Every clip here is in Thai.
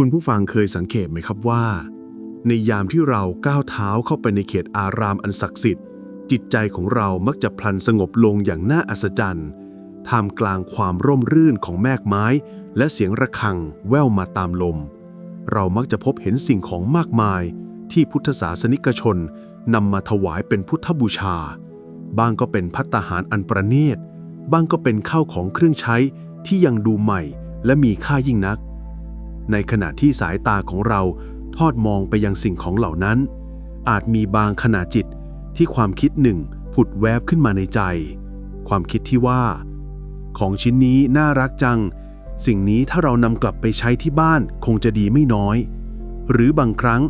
คุณผู้ฟังเคยสังเกตไหมครับว่า ในยามที่เราก้าวเท้าเข้าไปในเขตอารามอันศักดิ์สิทธิ์ จิตใจของเรามักจะพลันสงบลงอย่างน่าอัศจรรย์ท่ามกลางความร่มรื่นของแมกไม้ และเสียงระฆังแว่วมาตามลม เรามักจะพบเห็นสิ่งของมากมาย ที่พุทธศาสนิกชนนำมาถวายเป็นพุทธบูชา บางก็เป็นพัตตาหารอันประณีตบางก็เป็นข้าวของเครื่องใช้ที่ยังดูใหม่และมีค่ายิ่งนัก ในขณะที่สายตาของเราทอดมองไปยังสิ่งของเหล่านั้น อาจมีบางขณะจิตที่ความคิดหนึ่งผุดแวบขึ้นมาในใจ ความคิดที่ว่า ของชิ้นนี้น่ารักจัง สิ่งนี้ถ้าเรานำกลับไปใช้ที่บ้านคงจะดีไม่น้อย หรือบางครั้ง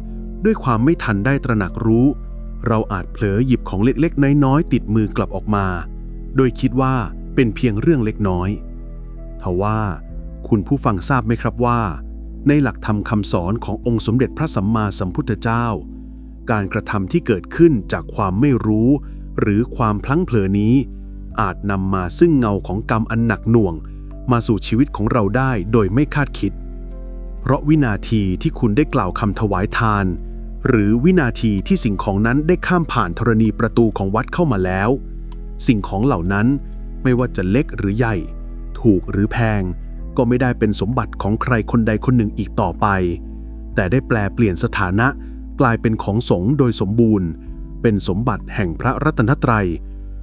ด้วยความไม่ทันได้ตระหนักรู้ เราอาจเผลอหยิบของเล็กๆ น้อยๆ ติดมือกลับออกมา โดยคิดว่าเป็นเพียงเรื่องเล็กน้อยทว่าคุณผู้ฟังทราบไหมครับว่า ในหลักธรรมคำสอนขององค์สมเด็จพระสัมมาสัมพุทธเจ้า การกระทำที่เกิดขึ้นจากความไม่รู้ หรือความพลั้งเผลอนี้ อาจนำมาซึ่งเงาของกรรมอันหนักหน่วง มาสู่ชีวิตของเราได้โดยไม่คาดคิด เพราะวินาทีที่คุณได้กล่าวคำถวายทาน หรือวินาทีที่สิ่งของนั้นได้ข้ามผ่านธรณีประตูของวัดเข้ามาแล้ว สิ่งของเหล่านั้นไม่ว่าจะเล็กหรือใหญ่ ถูกหรือแพง ก็ไม่ได้เป็นสมบัติของใครคนใดคนหนึ่งอีกต่อไป แต่ได้แปลเปลี่ยนสถานะกลายเป็นของสงฆ์โดยสมบูรณ์ เป็นสมบัติแห่งพระรัตนตรัย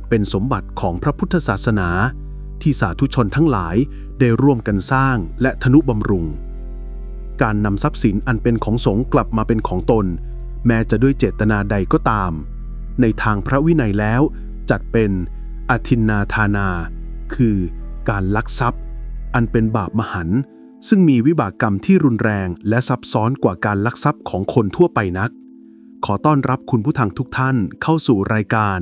เป็นสมบัติของพระพุทธศาสนา ที่สาธุชนทั้งหลายได้ร่วมกันสร้างและทนุบำรุง การนำทรัพย์สินอันเป็นของสงฆ์กลับมาเป็นของตน แม้จะด้วยเจตนาใดก็ตาม ในทางพระวินัยแล้วจัดเป็นอทินนาทานา คือการลักทรัพย์ อันเป็นบาปมหันต์ซึ่งมีวิบากกรรมที่รุนแรงและซับซ้อนกว่าการลักทรัพย์ของคนทั่วไปนัก ขอต้อนรับคุณผู้ทางทุกท่านเข้าสู่รายการ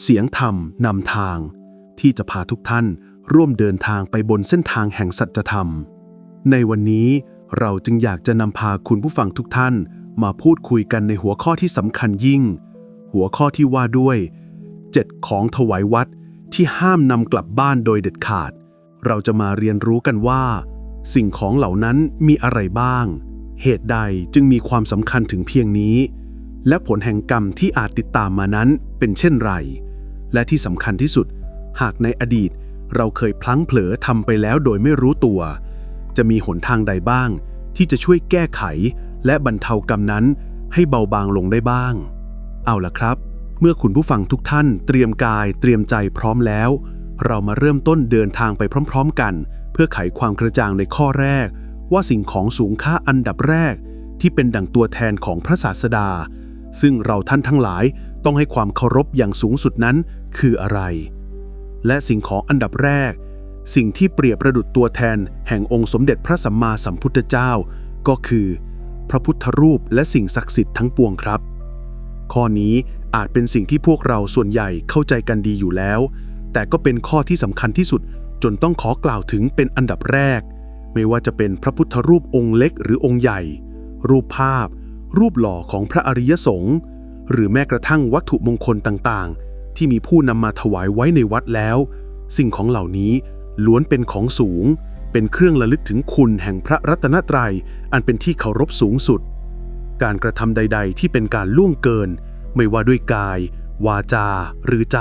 เสียงธรรมนำทาง ที่จะพาทุกท่านร่วมเดินทางไปบนเส้นทางแห่งสัจธรรม ในวันนี้เราจึงอยากจะนำพาคุณผู้ฟังทุกท่าน มาพูดคุยกันในหัวข้อที่สำคัญยิ่ง หัวข้อที่ว่าด้วย 7 ของถวายวัดที่ห้ามนำกลับบ้านโดยเด็ดขาด เราจะมาเรียนรู้กันว่า สิ่งของเหล่านั้นมีอะไรบ้าง เหตุใดจึงมีความสำคัญถึงเพียงนี้ และผลแห่งกรรมที่อาจติดตามมานั้นเป็นเช่นไร และที่สำคัญที่สุด หากในอดีตเราเคยพลั้งเผลอทำไปแล้วโดยไม่รู้ตัว จะมีหนทางใดบ้าง ที่จะช่วยแก้ไข และบรรเทากรรมนั้นให้เบาบางลงได้บ้าง เอาล่ะครับ เมื่อคุณผู้ฟังทุกท่านเตรียมกายเตรียมใจพร้อมแล้ว เรามาเริ่มต้นเดินทางไปพร้อม ๆ กัน เพื่อไขความกระจ่างในข้อแรก ว่าสิ่งของสูงค่าอันดับแรก ที่เป็นดั่งตัวแทนของพระศาสดา ซึ่งเราท่านทั้งหลายต้องให้ความเคารพอย่างสูงสุดนั้นคืออะไร และสิ่งของอันดับแรก สิ่งที่เปรียบประดุจตัวแทน แห่งองค์สมเด็จพระสัมมาสัมพุทธเจ้า ก็คือ พระพุทธรูปและสิ่งศักดิ์สิทธิ์ทั้งปวงครับ ข้อนี้อาจเป็นสิ่งที่พวกเราส่วนใหญ่เข้าใจกันดีอยู่แล้ว แต่ก็เป็นข้อที่สำคัญที่สุดจนต้องขอกล่าวถึงเป็นอันดับแรก ไม่ว่าจะเป็นพระพุทธรูปองค์เล็กหรือองค์ใหญ่ รูปภาพ รูปหล่อของพระอริยสงฆ์หรือแม้กระทั่งวัตถุมงคลต่างๆ ที่มีผู้นำมาถวายไว้ในวัดแล้ว สิ่งของเหล่านี้ล้วนเป็นของสูง เป็นเครื่องระลึกถึงคุณแห่งพระรัตนตรัย อันเป็นที่เคารพสูงสุด การกระทำใด ๆ ที่เป็นการล่วงเกิน ไม่ว่าด้วยกาย วาจา หรือใจ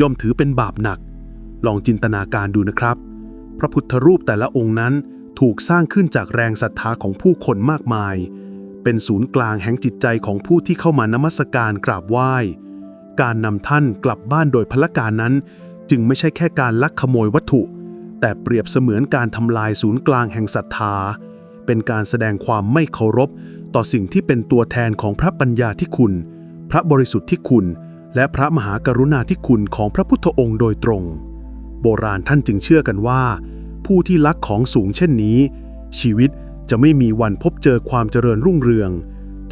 ย่อมถือเป็นบาปหนัก ลองจินตนาการดูนะครับ พระพุทธรูปแต่ละองค์นั้นถูกสร้างขึ้นจากแรงศรัทธาของผู้คนมากมาย เป็นศูนย์กลางแห่งจิตใจของผู้ที่เข้ามานมัสการกราบไหว้ การนำท่านกลับบ้านโดยพละการนั้น จึงไม่ใช่แค่การลักขโมยวัตถุ แต่เปรียบเสมือนการทำลายศูนย์กลางแห่งศรัทธา เป็นการแสดงความไม่เคารพ ต่อสิ่งที่เป็นตัวแทนของพระปัญญาที่คุณ พระบริสุทธิ์ที่คุณ และพระมหากรุณาธิคุณของพระพุทธองค์โดยตรง โบราณท่านจึงเชื่อกันว่า ผู้ที่ลักของสูงเช่นนี้ ชีวิตจะไม่มีวันพบเจอความเจริญรุ่งเรือง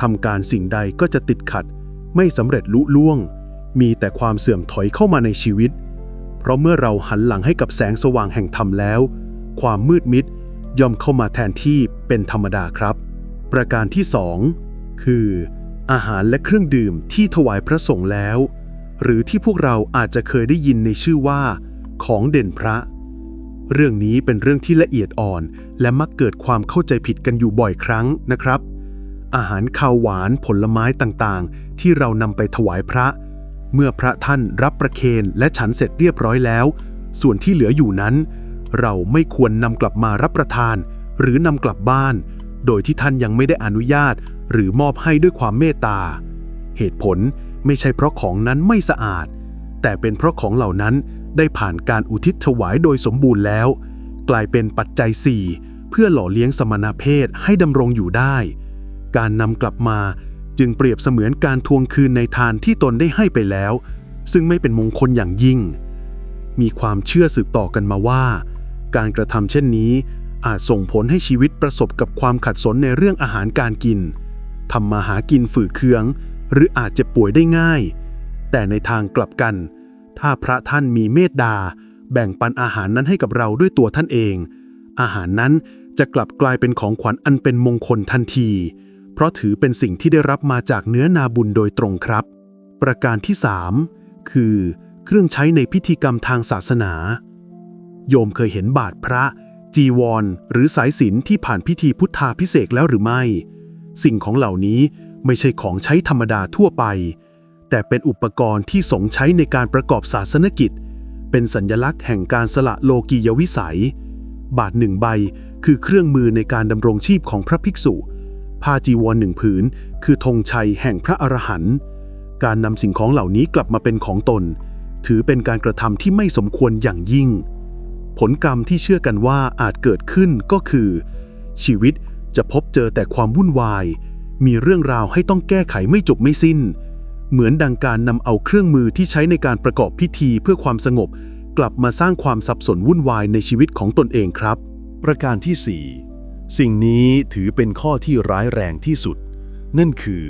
ทำการสิ่งใดก็จะติดขัด ไม่สำเร็จลุล่วง มีแต่ความเสื่อมถอยเข้ามาในชีวิต เพราะเมื่อเราหันหลังให้กับแสงสว่างแห่งธรรมแล้ว ความมืดมิดย่อมเข้ามาแทนที่เป็นธรรมดาครับ ประการที่สองคือ อาหารและเครื่องดื่มที่ถวายพระสงฆ์แล้ว หรือที่พวกเราอาจจะเคยได้ยินในชื่อว่า ของเด่นพระ เรื่องนี้เป็นเรื่องที่ละเอียดอ่อน และมักเกิดความเข้าใจผิดกันอยู่บ่อยครั้งนะครับ อาหารข้าวหวานผลไม้ต่างๆ ที่เรานำไปถวายพระ เมื่อพระท่านรับประเคนและฉันเสร็จเรียบร้อยแล้ว ส่วนที่เหลืออยู่นั้น เราไม่ควรนำกลับมารับประทาน หรือนำกลับบ้าน โดยที่ท่านยังไม่ได้อนุญาต หรือมอบให้ด้วยความเมตตา เหตุผลไม่ใช่เพราะของนั้นไม่สะอาด แต่เป็นเพราะของเหล่านั้นได้ผ่านการอุทิศถวายโดยสมบูรณ์แล้ว กลายเป็นปัจจัย4เพื่อหล่อเลี้ยงสมณเพศให้ดำรงอยู่ได้ การนำกลับมาจึงเปรียบเสมือนการทวงคืนในทานที่ตนได้ให้ไปแล้ว ซึ่งไม่เป็นมงคลอย่างยิ่ง มีความเชื่อสืบต่อกันมาว่า การกระทำเช่นนี้อาจส่งผลให้ชีวิตประสบกับความขัดสนในเรื่องอาหารการกิน ทำมาหากินฝืดเคือง หรืออาจจะป่วยได้ง่าย แต่ในทางกลับกัน ถ้าพระท่านมีเมตตาแบ่งปันอาหารนั้นให้กับเราด้วยตัวท่านเอง อาหารนั้นจะกลับกลายเป็นของขวัญอันเป็นมงคลทันที เพราะถือเป็นสิ่งที่ได้รับมาจากเนื้อนาบุญโดยตรงครับ ประการที่ 3 คือ เครื่องใช้ในพิธีกรรมทางศาสนา โยมเคยเห็นบาทพระ จีวร หรือสายสิญจนที่ผ่านพิธีพุทธาพิเศษแล้วหรือไม่ สิ่งของเหล่านี้ไม่ใช่ของใช้ธรรมดาทั่วไป แต่เป็นอุปกรณ์ที่สงใช้ในการประกอบศาสนกิจ เป็นสัญลักษณ์แห่งการสละโลกียวิสัย บาทหนึ่งใบคือเครื่องมือในการดำรงชีพของพระภิกษุ ผ้าจีวรหนึ่งผืน คือธงชัยแห่งพระอรหันต์การนำสิ่งของเหล่านี้กลับมาเป็นของตน ถือเป็นการกระทำที่ไม่สมควรอย่างยิ่ง ผลกรรมที่เชื่อกันว่าอาจเกิดขึ้นก็คือ ชีวิต จะพบเจอแต่ความวุ่นวาย มีเรื่องราวให้ต้องแก้ไขไม่จบไม่สิ้น เหมือนดังการนำเอาเครื่องมือที่ใช้ในการประกอบพิธีเพื่อความสงบ กลับมาสร้างความสับสนวุ่นวายในชีวิตของตนเองครับ ประการที่ 4 สิ่งนี้ถือเป็นข้อที่ร้ายแรงที่สุด นั่นคือ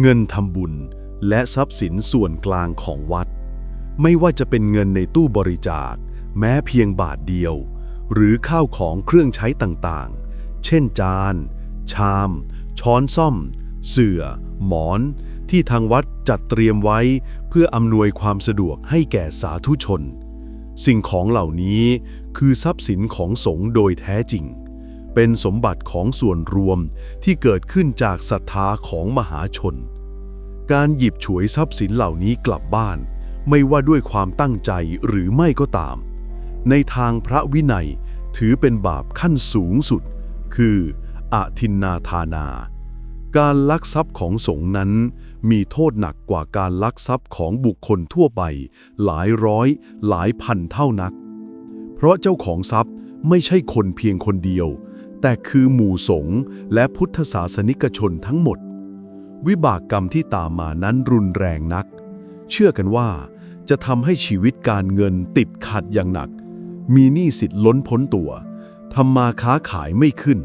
เงินทำบุญ และทรัพย์สินส่วนกลางของวัด ไม่ว่าจะเป็นเงินในตู้บริจาค แม้เพียงบาทเดียว หรือข้าวของเครื่องใช้ต่างๆ เช่นจาน ชาม ช้อนซ่อม เสื่อ หมอน ที่ทางวัดจัดเตรียมไว้เพื่ออำนวยความสะดวกให้แก่สาธุชน สิ่งของเหล่านี้คือทรัพย์สินของสงฆ์โดยแท้จริง เป็นสมบัติของส่วนรวมที่เกิดขึ้นจากศรัทธาของมหาชน การหยิบฉวยทรัพย์สินเหล่านี้กลับบ้าน ไม่ว่าด้วยความตั้งใจหรือไม่ก็ตาม ในทางพระวินัยถือเป็นบาปขั้นสูงสุด คืออาทินนาทานา การลักทรัพย์ของสงฆ์นั้น มีโทษหนักกว่าการลักทรัพย์ของบุคคลทั่วไป หลายร้อย หลายพันเท่านัก เพราะเจ้าของทรัพย์ไม่ใช่คนเพียงคนเดียว แต่คือหมู่สงฆ์และพุทธศาสนิกชนทั้งหมด วิบากกรรมที่ตามมานั้นรุนแรงนัก เชื่อกันว่าจะทำให้ชีวิตการเงินติดขัดอย่างหนัก มีหนี้สิทธิ์ล้นพ้นตัว ทำมาค้าขายไม่ขึ้น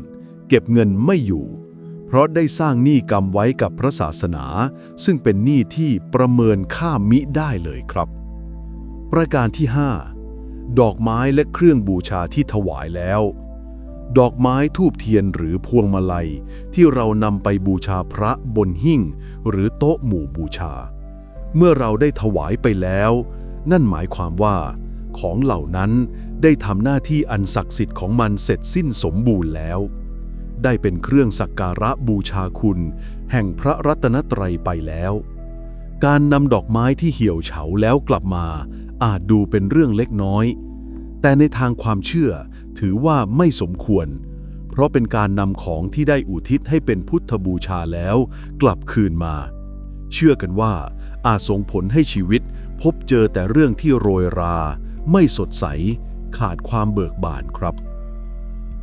เก็บเงินไม่อยู่ เพราะได้สร้างหนี้กรรมไว้กับพระศาสนา ซึ่งเป็นหนี้ที่ประเมินค่ามิได้เลยครับ ประการที่ 5 ดอกไม้และเครื่องบูชาที่ถวายแล้ว ดอกไม้ทูบเทียนหรือพวงมาลัย ที่เรานำไปบูชาพระบนหิ้งหรือโต๊ะหมู่บูชา เมื่อเราได้ถวายไปแล้ว นั่นหมายความว่า ของเหล่านั้น ได้ทำหน้าที่อันศักดิ์สิทธิ์ของมันเสร็จสิ้นสมบูรณ์แล้ว ได้เป็นเครื่องสักการะบูชาคุณ แห่งพระรัตนตรัยไปแล้ว การนำดอกไม้ที่เหี่ยวเฉาแล้วกลับมา อาจดูเป็นเรื่องเล็กน้อย แต่ในทางความเชื่อถือว่าไม่สมควร เพราะเป็นการนำของที่ได้อุทิศให้เป็นพุทธบูชาแล้ว กลับคืนมา เชื่อกันว่า อาจส่งผลให้ชีวิตพบเจอแต่เรื่องที่โรยรา ไม่สดใส ขาดความเบิกบานครับ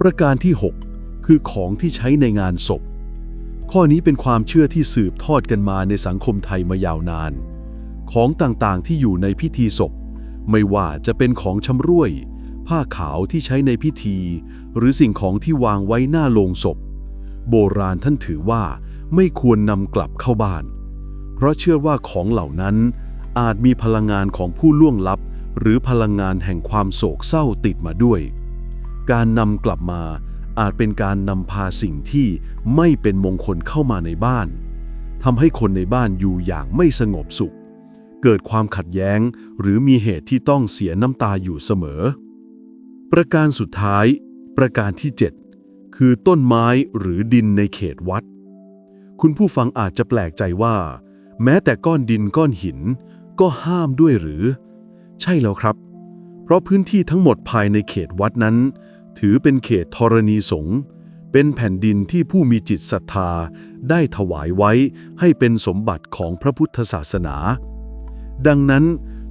ประการที่ 6 คือของที่ใช้ในงานศพ ข้อนี้เป็นความเชื่อที่สืบทอดกันมาในสังคมไทยมายาวนาน ของต่างๆที่อยู่ในพิธีศพ ไม่ว่าจะเป็นของชำร่วย ผ้าขาวที่ใช้ในพิธี หรือสิ่งของที่วางไว้หน้าโลงศพ โบราณท่านถือว่าไม่ควรนำกลับเข้าบ้าน เพราะเชื่อว่าของเหล่านั้นอาจมีพลังงานของผู้ล่วงลับ หรือพลังงานแห่งความโศกเศร้าติดมาด้วย การนำกลับมาอาจเป็นการนำพาสิ่งที่ไม่เป็นมงคลเข้ามาในบ้านทำให้คนในบ้านอยู่อย่างไม่สงบสุข เกิดความขัดแย้งหรือมีเหตุที่ต้องเสียน้ำตาอยู่เสมอ ประการสุดท้าย ประการที่ 7 คือต้นไม้หรือดินในเขตวัด คุณผู้ฟังอาจจะแปลกใจว่า แม้แต่ก้อนดินก้อนหิน ก็ห้ามด้วยหรือ ช่แล้วครับ เพราะพื้นที่ทั้งหมดภายในเขตวัดนั้น ถือเป็นเขตธรณีสงฆ์เป็นแผ่นดินที่ผู้มีจิตศรัทธาได้ถวายไว้ให้เป็นสมบัติของพระพุทธศาสนา ดังนั้น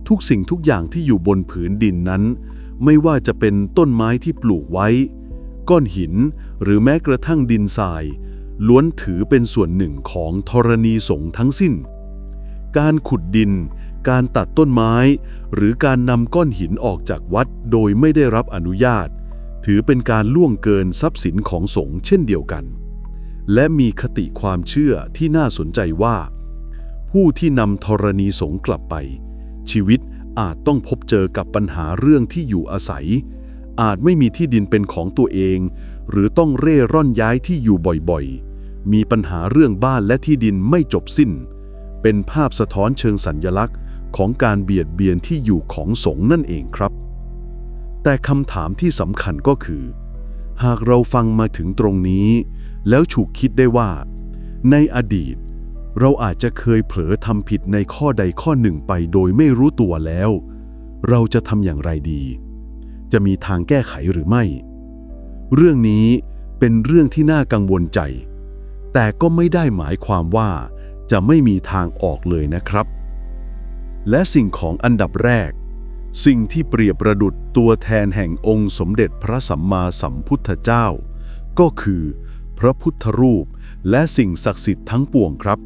ทุกสิ่งทุกอย่างที่อยู่บนผืนดินนั้น ไม่ว่าจะเป็นต้นไม้ที่ปลูกไว้ ก้อนหินหรือแม้กระทั่งดินทราย ล้วนถือเป็นส่วนหนึ่งของธรณีสงฆ์ทั้งสิ้น การขุดดิน การตัดต้นไม้ หรือการนำก้อนหินออกจากวัดโดยไม่ได้รับอนุญาต ถือเป็นการล่วงเกินทรัพย์สินของสงฆ์เช่นเดียวกัน และมีคติความเชื่อที่น่าสนใจว่า ผู้ที่นำธรณีสงฆ์กลับไป ชีวิตอาจต้องพบเจอกับปัญหาเรื่องที่อยู่อาศัย อาจไม่มีที่ดินเป็นของตัวเอง หรือต้องเร่ร่อนย้ายที่อยู่บ่อยๆ มีปัญหาเรื่องบ้านและที่ดินไม่จบสิ้น เป็นภาพสะท้อนเชิงสัญญลักษณ์ ของการเบียดเบียนที่อยู่ของสงฆ์นั่นเองครับ แต่คำถามที่สำคัญก็คือ หากเราฟังมาถึงตรงนี้ แล้วฉุกคิดได้ว่า ในอดีต เราอาจจะเคยเผลอทำผิดในข้อใดข้อหนึ่งไปโดยไม่รู้ตัวแล้ว เราจะทำอย่างไรดี จะมีทางแก้ไขหรือไม่ เรื่องนี้เป็นเรื่องที่น่ากังวลใจ แต่ก็ไม่ได้หมายความว่าจะไม่มีทางออกเลยนะครับ และสิ่งของอันดับแรก สิ่งที่เปรียบประดุดตัวแทนแห่งองค์สมเด็จพระสัมมาสัมพุทธเจ้า ก็คือ พระพุทธรูป และสิ่งศักดิ์สิทธิ์ทั้งปวงครับ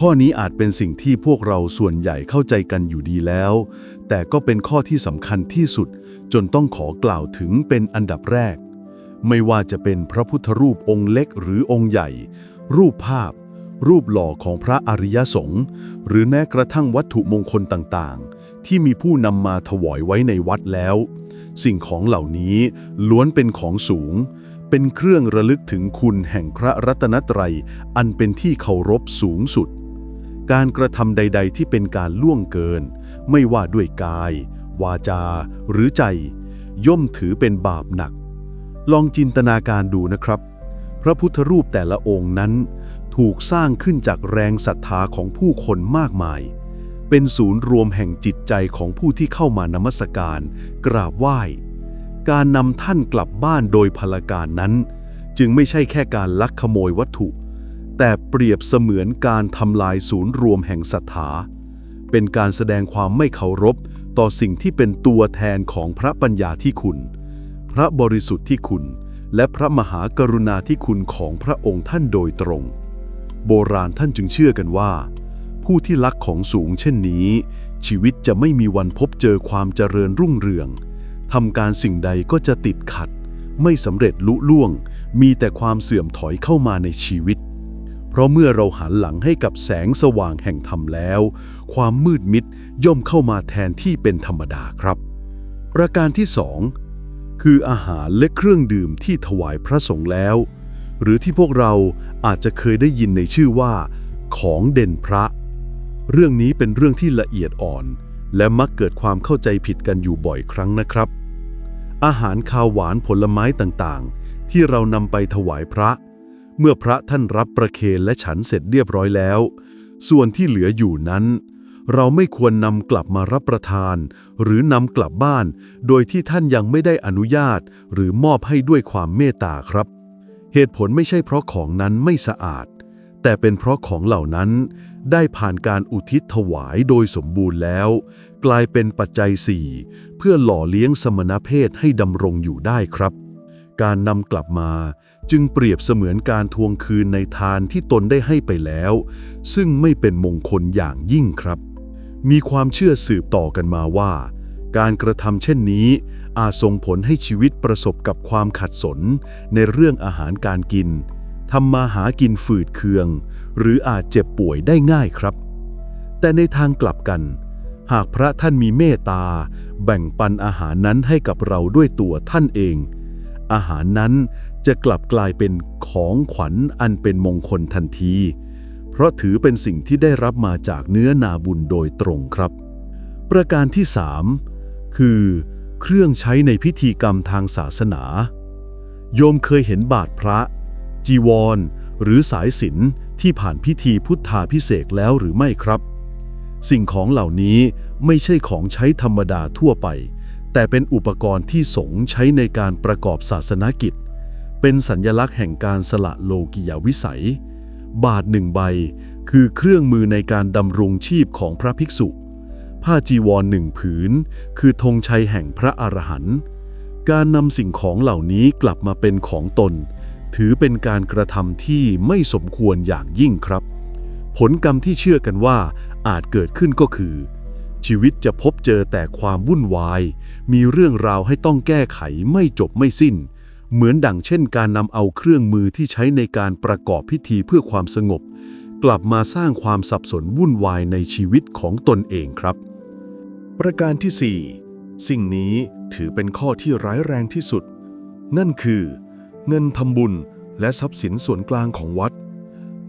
ข้อนี้อาจเป็นสิ่งที่พวกเราส่วนใหญ่เข้าใจกันอยู่ดีแล้ว แต่ก็เป็นข้อที่สำคัญที่สุด จนต้องขอกล่าวถึงเป็นอันดับแรก ไม่ว่าจะเป็นพระพุทธรูปองค์เล็กหรือองค์ใหญ่ รูปภาพ รูปหล่อของพระอริยสงฆ์หรือแม้กระทั่งวัตถุมงคลต่างๆ ที่มีผู้นำมาถวายไว้ในวัดแล้ว สิ่งของเหล่านี้ล้วนเป็นของสูง เป็นเครื่องระลึกถึงคุณแห่งพระรัตนตรัย อันเป็นที่เคารพสูงสุด การกระทำใด ๆ ที่เป็นการล่วงเกิน ไม่ว่าด้วยกาย วาจา หรือใจ ย่อมถือเป็นบาปหนัก ลองจินตนาการดูนะครับ พระพุทธรูปแต่ละองค์นั้น ถูกสร้างขึ้นจากแรงศรัทธาของผู้คนมากมาย เป็นศูนย์รวมแห่งจิตใจของผู้ที่เข้ามานมัสการ กราบไหว้ การนำท่านกลับบ้านโดยพลการนั้น จึงไม่ใช่แค่การลักขโมยวัตถุ แต่เปรียบเสมือนการทำลายศูนย์รวมแห่งศรัทธา เป็นการแสดงความไม่เคารพต่อสิ่งที่เป็นตัวแทนของพระปัญญาที่คุณ พระบริสุทธิ์ที่คุณและพระมหากรุณาธิคุณของพระองค์ท่านโดยตรง โบราณท่านจึงเชื่อกันว่า ผู้ที่ลักของสูงเช่นนี้ ชีวิตจะไม่มีวันพบเจอความเจริญรุ่งเรืองทำการสิ่งใดก็จะติดขัด ไม่สำเร็จลุล่วง มีแต่ความเสื่อมถอยเข้ามาในชีวิต เพราะเมื่อเราหันหลังให้กับแสงสว่างแห่งธรรมแล้ว ความมืดมิดย่อมเข้ามาแทนที่เป็นธรรมดาครับ ประการที่สองคืออาหารและเครื่องดื่มที่ถวายพระสงฆ์แล้ว หรือที่พวกเรา อาจจะเคยได้ยินในชื่อว่า ของเด่นพระ เรื่องนี้เป็นเรื่องที่ละเอียดอ่อน และมักเกิดความเข้าใจผิดกันอยู่บ่อยครั้งนะครับ อาหารคาวหวานผลไม้ต่างๆ ที่เรานำไปถวายพระ เมื่อพระท่านรับประเคนและฉันเสร็จเรียบร้อยแล้ว ส่วนที่เหลืออยู่นั้น เราไม่ควรนำกลับมารับประทาน หรือนำกลับบ้าน โดยที่ท่านยังไม่ได้อนุญาต หรือมอบให้ด้วยความเมตตาครับ เหตุผลไม่ใช่เพราะของนั้นไม่สะอาด แต่เป็นเพราะของเหล่านั้นได้ผ่านการอุทิศถวายโดยสมบูรณ์แล้ว กลายเป็นปัจจัยสี่เพื่อหล่อเลี้ยงสมณเพศให้ดำรงอยู่ได้ครับ การนำกลับมาจึงเปรียบเสมือนการทวงคืนในทานที่ตนได้ให้ไปแล้ว ซึ่งไม่เป็นมงคลอย่างยิ่งครับ มีความเชื่อสืบต่อกันมาว่า การกระทำเช่นนี้ อาจส่งผลให้ชีวิตประสบกับความขัดสน ในเรื่องอาหารการกินทำมาหากินฝืดเคือง หรืออาจเจ็บป่วยได้ง่ายครับ แต่ในทางกลับกัน หากพระท่านมีเมตตา แบ่งปันอาหารนั้นให้กับเราด้วยตัวท่านเอง อาหารนั้นจะกลับกลายเป็นของขวัญอันเป็นมงคลทันที เพราะถือเป็นสิ่งที่ได้รับมาจากเนื้อนาบุญโดยตรงครับ ประการที่ 3 คือ เครื่องใช้ในพิธีกรรมทางศาสนา โยมเคยเห็นบาทพระ จีวร หรือสายสิญที่ผ่านพิธีพุทธาพิเศษแล้วหรือไม่ครับ สิ่งของเหล่านี้ไม่ใช่ของใช้ธรรมดาทั่วไป แต่เป็นอุปกรณ์ที่สงฆ์ใช้ในการประกอบศาสนกิจ เป็นสัญญลักษณ์แห่งการสละโลกิยวิสัย บาทหนึ่งใบ คือเครื่องมือในการดำรงชีพของพระภิกษุ ผ้าจีวรหนึ่งผืน คือธงชัยแห่งพระอรหันต์การนำสิ่งของเหล่านี้กลับมาเป็นของตน ถือเป็นการกระทำที่ไม่สมควรอย่างยิ่งครับ ผลกรรมที่เชื่อกันว่าอาจเกิดขึ้นก็คือ ชีวิตจะพบเจอแต่ความวุ่นวาย มีเรื่องราวให้ต้องแก้ไขไม่จบไม่สิ้น เหมือนดังเช่นการนำเอาเครื่องมือที่ใช้ในการประกอบพิธีเพื่อความสงบ กลับมาสร้างความสับสนวุ่นวายในชีวิตของตนเองครับ ประการที่ 4 สิ่งนี้ถือเป็นข้อที่ร้ายแรงที่สุด นั่นคือ เงินทำบุญและทรัพย์สินส่วนกลางของวัด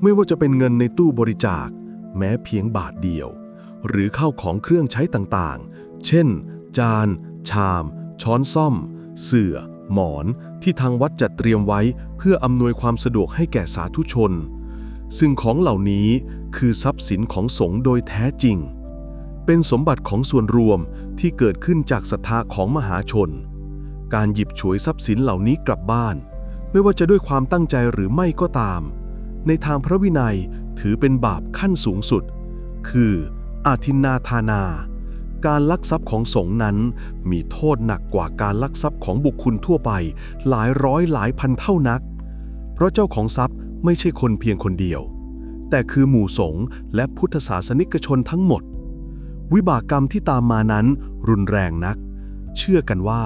ไม่ว่าจะเป็นเงินในตู้บริจาค แม้เพียงบาทเดียว หรือเข้าของเครื่องใช้ต่างๆ เช่น จาน ชาม ช้อนซ่อม เสื่อ หมอนที่ทางวัดจัดเตรียมไว้เพื่ออำนวยความสะดวกให้แก่สาธุชน ซึ่งของเหล่านี้คือทรัพย์สินของสงฆ์โดยแท้จริง เป็นสมบัติของส่วนรวมที่เกิดขึ้นจากศรัทธาของมหาชน การหยิบฉวยทรัพย์สินเหล่านี้กลับบ้าน ไม่ว่าจะด้วยความตั้งใจหรือไม่ก็ตาม ในทางพระวินัยถือเป็นบาปขั้นสูงสุด คืออาทินนาทานา การลักทรัพย์ของสงฆ์นั้นมีโทษหนักกว่าการลักทรัพย์ของบุคคลทั่วไป หลายร้อยหลายพันเท่านัก เพราะเจ้าของทรัพย์ ไม่ใช่คนเพียงคนเดียว แต่คือหมู่สงฆ์และพุทธศาสนิกชนทั้งหมด วิบากกรรมที่ตามมานั้นรุนแรงนัก เชื่อกันว่า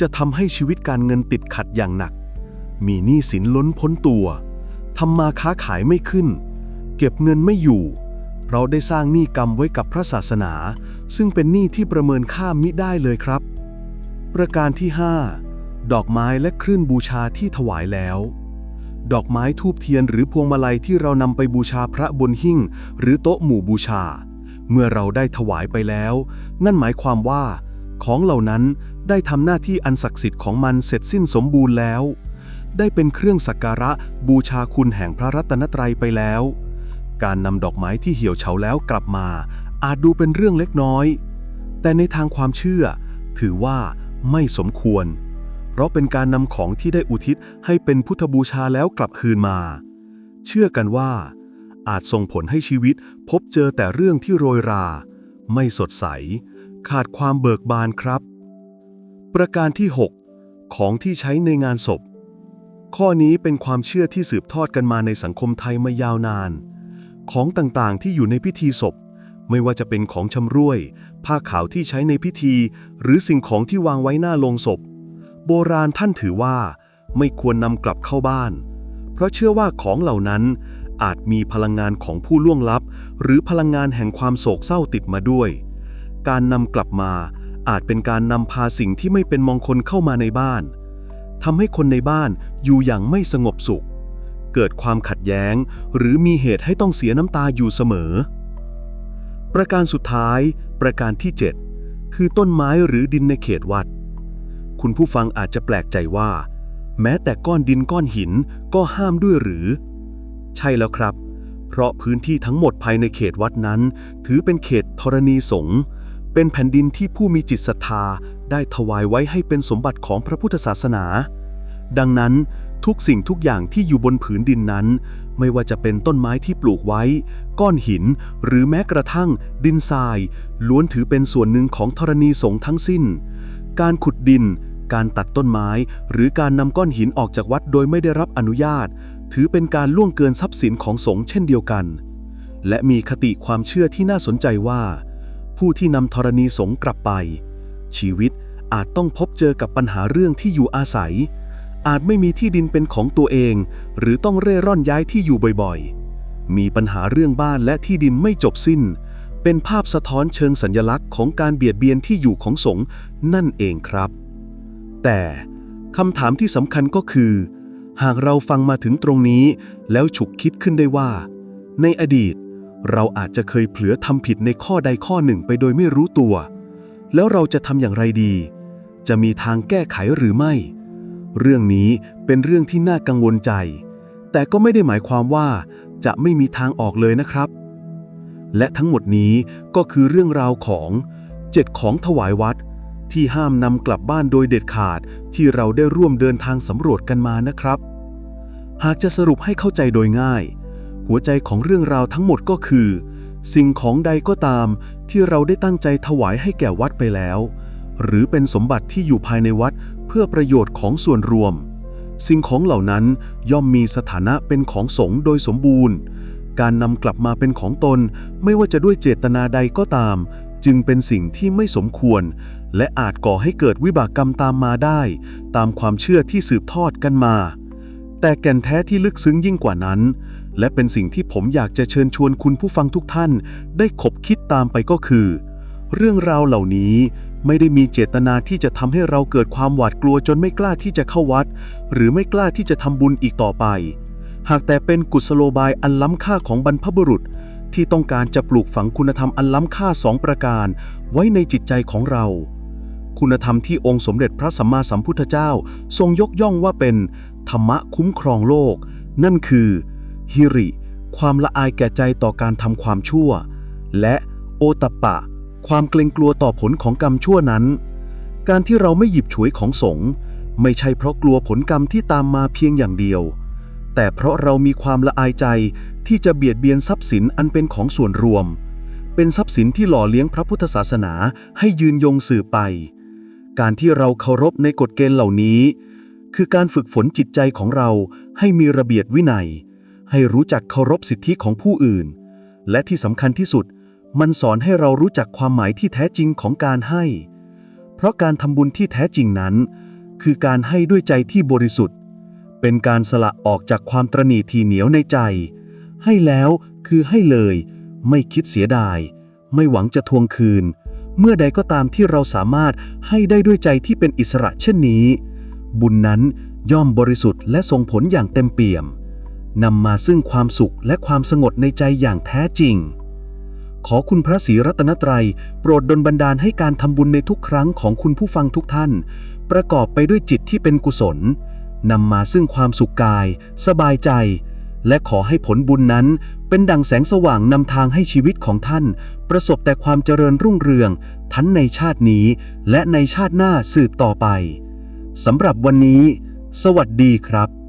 จะทำให้ชีวิตการเงินติดขัดอย่างหนัก มีหนี้สินล้นพ้นตัวทำมาค้าขายไม่ขึ้น เก็บเงินไม่อยู่ เราได้สร้างหนี้กรรมไว้กับพระศาสนา ซึ่งเป็นหนี้ที่ประเมินค่ามิได้เลยครับ ประการที่ 5 ดอกไม้และเครื่องบูชาที่ถวายแล้ว ดอกไม้ทูบเทียนหรือพวงมาลัยที่เรานำไปบูชาพระบนหิ้งหรือโต๊ะหมู่บูชา เมื่อเราได้ถวายไปแล้ว นั่นหมายความว่า ของเหล่านั้นได้ทำหน้าที่อันศักดิ์สิทธิ์ของมันเสร็จสิ้นสมบูรณ์แล้ว ได้เป็นเครื่องสักการะบูชาคุณแห่งพระรัตนตรัยไปแล้ว การนำดอกไม้ที่เหี่ยวเฉาแล้วกลับมา อาจดูเป็นเรื่องเล็กน้อย แต่ในทางความเชื่อ ถือว่าไม่สมควร เพราะเป็นการนำของที่ได้อุทิศให้เป็นพุทธบูชาแล้วกลับคืนมา เชื่อกันว่า อาจส่งผลให้ชีวิตพบเจอแต่เรื่องที่โรยรา ไม่สดใส ขาดความเบิกบานครับ ประการที่ 6 ของที่ใช้ในงานศพ ข้อนี้เป็นความเชื่อที่สืบทอดกันมาในสังคมไทยมายาวนาน ของต่างๆที่อยู่ในพิธีศพไม่ว่าจะเป็นของชำร่วย ผ้าขาวที่ใช้ในพิธี หรือสิ่งของที่วางไว้หน้าโลงศพ โบราณท่านถือว่า ไม่ควรนำกลับเข้าบ้าน เพราะเชื่อว่าของเหล่านั้นอาจมีพลังงานของผู้ล่วงลับ หรือพลังงานแห่งความโศกเศร้าติดมาด้วย การนำกลับมาอาจเป็นการนำพาสิ่งที่ไม่เป็นมงคลเข้ามาในบ้านทำให้คนในบ้านอยู่อย่างไม่สงบสุข เกิดความขัดแย้ง หรือมีเหตุให้ต้องเสียน้ำตาอยู่เสมอ ประการสุดท้าย ประการที่ 7 คือต้นไม้หรือดินในเขตวัด คุณผู้ฟังอาจจะแปลกใจว่า แม้แต่ก้อนดินก้อนหินก็ห้ามด้วยหรือ ใช่แล้วครับ เพราะพื้นที่ทั้งหมดภายในเขตวัดนั้น ถือเป็นเขตธรณีสงฆ์เป็นแผ่นดินที่ผู้มีจิตศรัทธาได้ถวายไว้ให้เป็นสมบัติของพระพุทธศาสนา ดังนั้นทุกสิ่งทุกอย่างที่อยู่บนผืนดินนั้น ไม่ว่าจะเป็นต้นไม้ที่ปลูกไว้ ก้อนหิน หรือแม้กระทั่ง ดินทราย ล้วนถือเป็นส่วนหนึ่งของธรณีสงฆ์ทั้งสิ้น การขุดดิน การตัดต้นไม้ หรือการนำก้อนหินออกจากวัดโดยไม่ได้รับอนุญาต ถือเป็นการล่วงเกินทรัพย์สินของสงฆ์เช่นเดียวกัน และมีคติความเชื่อที่น่าสนใจว่า ผู้ที่นำธรณีสงฆ์กลับไป ชีวิตอาจต้องพบเจอกับปัญหาเรื่องที่อยู่อาศัย อาจไม่มีที่ดินเป็นของตัวเอง หรือต้องเร่ร่อนย้ายที่อยู่บ่อยๆ มีปัญหาเรื่องบ้านและที่ดินไม่จบสิ้น เป็นภาพสะท้อนเชิงสัญลักษณ์ของการเบียดเบียนที่อยู่ของสงฆ์นั่นเองครับ แต่คำถามที่สำคัญก็คือ หากเราฟังมาถึงตรงนี้ แล้วฉุกคิดขึ้นได้ว่า ในอดีต เราอาจจะเคยเผลอทำผิดในข้อใดข้อหนึ่งไปโดยไม่รู้ตัว แล้วเราจะทำอย่างไรดี จะมีทางแก้ไขหรือไม่ เรื่องนี้เป็นเรื่องที่น่ากังวลใจ แต่ก็ไม่ได้หมายความว่า จะไม่มีทางออกเลยนะครับ และทั้งหมดนี้ก็คือเรื่องราวของเจ็ดของถวายวัด ที่ห้ามนำกลับบ้านโดยเด็ดขาดที่เราได้ร่วมเดินทางสำรวจกันมานะครับ หากจะสรุปให้เข้าใจโดยง่าย หัวใจของเรื่องราวทั้งหมดก็คือ สิ่งของใดก็ตามที่เราได้ตั้งใจถวายให้แก่วัดไปแล้ว หรือเป็นสมบัติที่อยู่ภายในวัดเพื่อประโยชน์ของส่วนรวม สิ่งของเหล่านั้นย่อมมีสถานะเป็นของสงฆ์โดยสมบูรณ์ การนำกลับมาเป็นของตนไม่ว่าจะด้วยเจตนาใดก็ตาม จึงเป็นสิ่งที่ไม่สมควร และอาจก่อให้เกิดวิบากกรรมตามมาได้ ตามความเชื่อที่สืบทอดกันมา แต่แก่นแท้ที่ลึกซึ้งยิ่งกว่านั้น และเป็นสิ่งที่ผมอยากจะเชิญชวนคุณผู้ฟังทุกท่าน ได้ขบคิดตามไปก็คือ เรื่องราวเหล่านี้ไม่ได้มีเจตนาที่จะทำให้เราเกิดความหวาดกลัวจนไม่กล้าที่จะเข้าวัด หรือไม่กล้าที่จะทำบุญอีกต่อไป หากแต่เป็นกุศโลบายอันล้ำค่าของบรรพบุรุษ ที่ต้องการจะปลูกฝังคุณธรรมอันล้ำค่าสองประการ ไว้ในจิตใจของเรา คุณธรรมที่องค์สมเด็จพระสัมมาสัมพุทธเจ้า ทรงยกย่องว่าเป็น ธรรมะคุ้มครองโลก นั่นคือ ฮิริ ความละอายแก่ใจต่อการทำความชั่ว และโอตปปะ ความเกรงกลัวต่อผลของกรรมชั่วนั้น การที่เราไม่หยิบฉวยของสงฆ์ไม่ใช่เพราะกลัวผลกรรมที่ตามมาเพียงอย่างเดียว แต่เพราะเรามีความละอายใจที่จะเบียดเบียนทรัพย์สินอันเป็นของส่วนรวม เป็นทรัพย์สินที่หล่อเลี้ยงพระพุทธศาสนาให้ยืนยงสืบไป การที่เราเคารพในกฎเกณฑ์เหล่านี้ คือการฝึกฝนจิตใจของเราให้มีระเบียบวินัย ให้รู้จักเคารพสิทธิของผู้อื่น และที่สำคัญที่สุด มันสอนให้เรารู้จักความหมายที่แท้จริงของการให้ เพราะการทำบุญที่แท้จริงนั้น คือการให้ด้วยใจที่บริสุทธิ์ เป็นการสละออกจากความตรณีทีเหนียวในใจ ให้แล้วคือให้เลย ไม่คิดเสียดาย ไม่หวังจะทวงคืน เมื่อใดก็ตามที่เราสามารถให้ได้ด้วยใจที่เป็นอิสระเช่นนี้ บุญนั้นย่อมบริสุทธิ์และส่งผลอย่างเต็มเปี่ยมนำมาซึ่งความสุขและความสงบในใจอย่างแท้จริง ขอคุณพระศรีรัตนตรัย โปรดดลบันดาลให้การทำบุญในทุกครั้งของคุณผู้ฟังทุกท่าน ประกอบไปด้วยจิตที่เป็นกุศลนำมาซึ่งความสุขกาย สบายใจ และขอให้ผลบุญนั้น เป็นดังแสงสว่างนำทางให้ชีวิตของท่าน ประสบแต่ความเจริญรุ่งเรือง ทั้งในชาตินี้ และในชาติหน้าสืบต่อไปสำหรับวันนี้ สวัสดีครับ